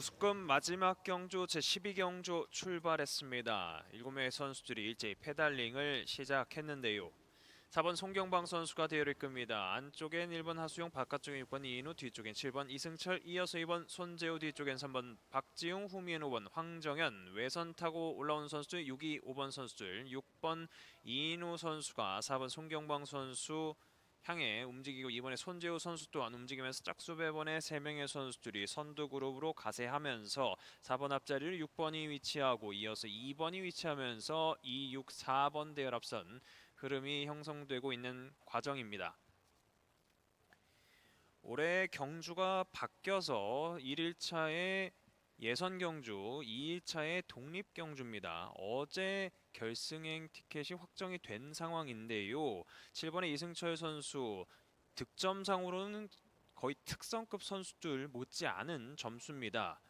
우스급 마지막 경주 제12경주 출발했습니다. 7명의 선수들이 일제히 페달링을 시작했는데요. 4번 송경방 선수가 대열을 끕니다. 안쪽엔 1번 하수영, 바깥쪽엔 6번 이인우, 뒤쪽엔 7번 이승철, 이어서 2번 손재우, 뒤쪽엔 3번 박지웅, 후미엔 5번 황정현, 외선 타고 올라온 선수들 6위, 5번 선수들, 6번 이인우 선수가 4번 송경방 선수 향해 움직이고 이번에 손재우 선수 또한 움직이면서 짝수배번의 세 명의 선수들이 선두 그룹으로 가세하면서 4번 앞자리를 6번이 위치하고 이어서 2번이 위치하면서 2, 6, 4번 대열 앞선 흐름이 형성되고 있는 과정입니다. 올해 경주가 바뀌어서 1일차에 예선 경주, 2일차에 독립 경주입니다. 어제 결승행 티켓이 확정이 된 상황인데요. 7번의 이승철 선수 득점상으로는 거의 특성급 선수들 못지 않은 점수입니다.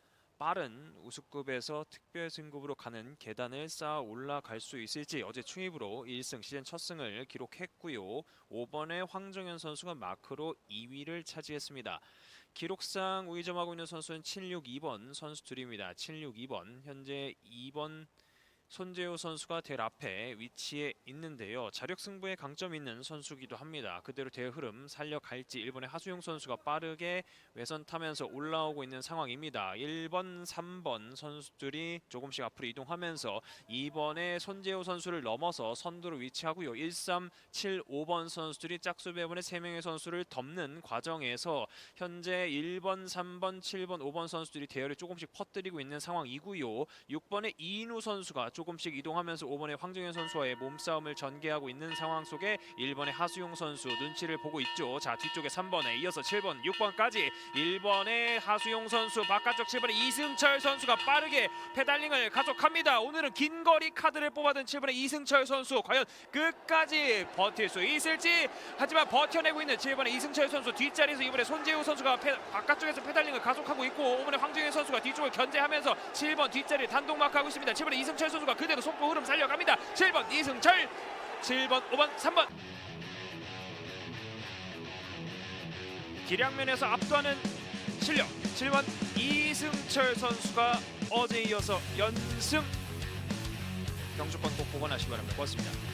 빠른 우수급에서 특별 승급으로 가는 계단을 쌓아 올라갈 수 있을지 어제 충입으로 1승 시즌 첫 승을 기록했고요. 5번의 황정현 선수가 마크로 2위를 차지했습니다. 기록상 우위점하고 있는 선수는 762번 선수들입니다. 762번 현재 2번 손재호 선수가 대 앞에 위치해 있는데요. 자력 승부에 강점 있는 선수기도 합니다. 그대로 대회 흐름 살려갈지 일본의 하수용 선수가 빠르게 외선 타면서 올라오고 있는 상황입니다. 1번, 3번 선수들이 조금씩 앞으로 이동하면서 2번의 손재호 선수를 넘어서 선두로 위치하고요. 1, 3, 7, 5번 선수들이 짝수 배분의 3명의 선수를 덮는 과정에서 현재 1번, 3번, 7번, 5번 선수들이 대열을 조금씩 퍼뜨리고 있는 상황이고요. 6번의 이인우 선수가 조금씩 이동하면서 5번의 황정현 선수와의 몸싸움을 전개하고 있는 상황 속에 1번의 하수용 선수 눈치를 보고 있죠. 자 뒤쪽에 3번에 이어서 7번, 6번까지 1번의 하수용 선수 바깥쪽 7번의 이승철 선수가 빠르게 페달링을 가속합니다. 오늘은 긴 거리 카드를 뽑아든 7번의 이승철 선수 과연 끝까지 버틸 수 있을지 하지만 버텨내고 있는 7번의 이승철 선수 뒷자리에서 이번에 손재우 선수가 페, 바깥쪽에서 페달링을 가속하고 있고 5번의 황정현 선수가 뒤쪽을 견제하면서 7번 뒷자리 단독 마크하고 있습니다. 7번의 이승철 선수가 그대로 속도 흐름 살려갑니다. 7번 이승철 7번 5번 3번 기량면에서 압도하는 실력 7번 이승철 선수가 어제 이어서 연승 경주권 꼭 복원하시기 바랍니다. 고맙습니다.